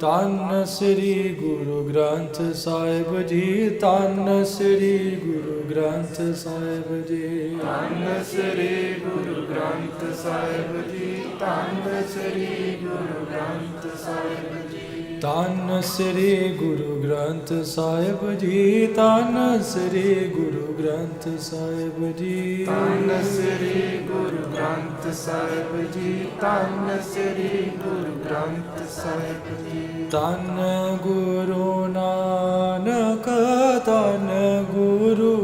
ਧੰਨ ਸ੍ਰੀ ਗੁਰੂ ਗ੍ਰੰਥ ਸਾਹਿਬ ਜੀ ਧੰਨ ਸ੍ਰੀ ਗੁਰੂ ਗ੍ਰੰਥ ਸਾਹਿਬ ਜੀ। ਧੰਨ ਸ੍ਰੀ ਗੁਰੂ ਗ੍ਰੰਥ ਸਾਹਿਬ ਜੀ ਧੰਨ ਸ੍ਰੀ ਗੁਰੂ ਗ੍ਰੰਥ ਸਾਹਿਬ ਧੰਨ ਸ੍ਰੀ ਗੁਰੂ ਗ੍ਰੰਥ ਸਾਹਿਬ ਜੀ ਧੰਨ ਸ੍ਰੀ ਗੁਰੂ ਗ੍ਰੰਥ ਸਾਹਿਬ ਜੀ। ਧੰਨ ਸ੍ਰੀ ਗੁਰੂ ਗ੍ਰੰਥ ਸਾਹਿਬ ਜੀ ਧੰਨ ਸ੍ਰੀ ਗੁਰੂ ਗ੍ਰੰਥ ਸਾਹਿਬ ਜੀ। ਧੰਨ ਗੁਰੂ ਨਾਨਕ ਧੰਨ ਗੁਰੂ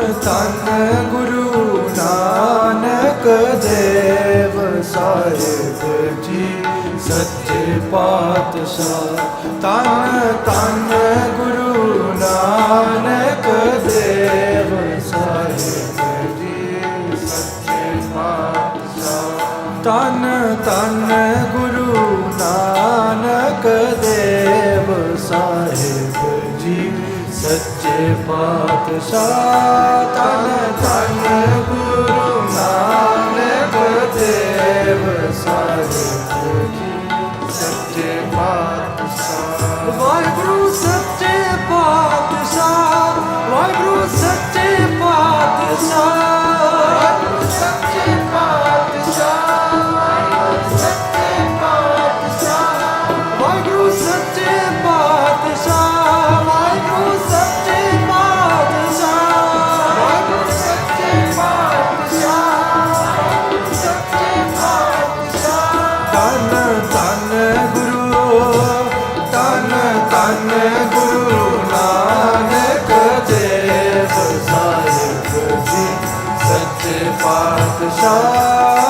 ਤਨ ਗੁਰੂ ਨਾਨਕ ਦੇਵ ਸਾਹਿਬ ਜੀ, ਸੱਚੇ ਪਾਤਸ਼ਾਹ। ਤਨ ਤਨ ਗੁਰੂ ਨਾਨਕ ਦੇਵ ਸਾਹਿਬ ਜੀ, ਸੱਚੇ ਪਾਤਸ਼ਾਹ। ਤਨ ਤਨ ਗੁਰੂ ਨਾਨਕ ਦੇਵ ਸਾਹਿਬ ਜੀ, ਸੱਚੇ ਪਾਤਸ਼ਾਹ ਤਨ ਤਨ ਸੱਚੇ ਪਾਤਸ਼ਾਹ।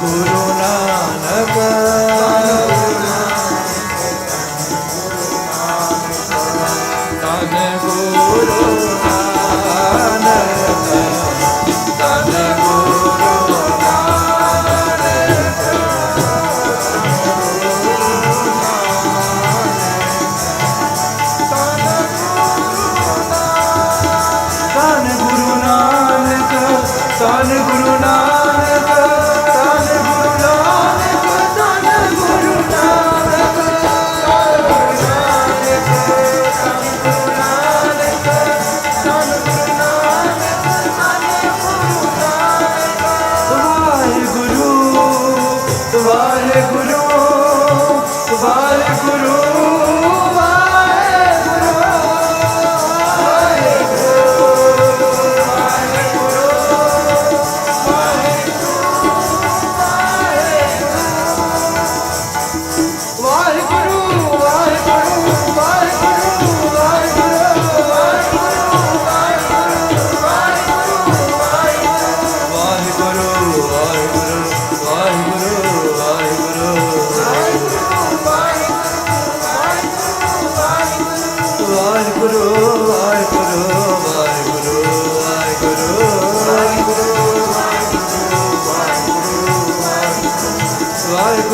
ગુરુ નાનક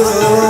amor.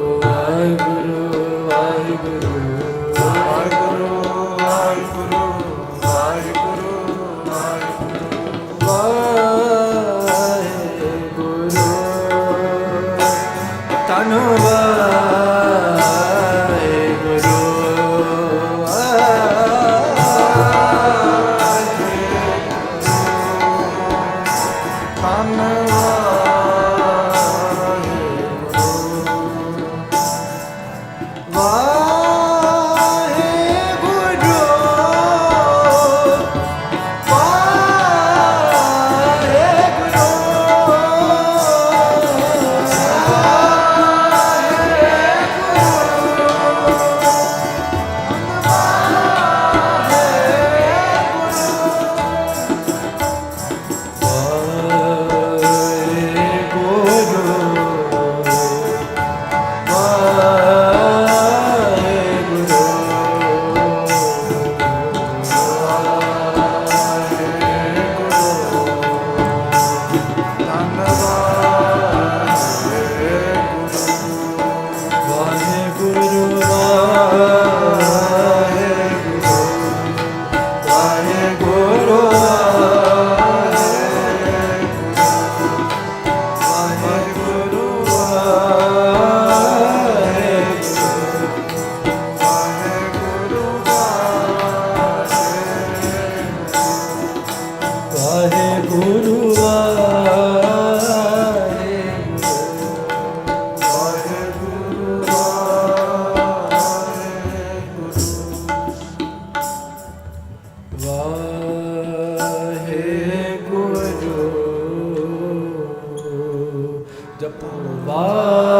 好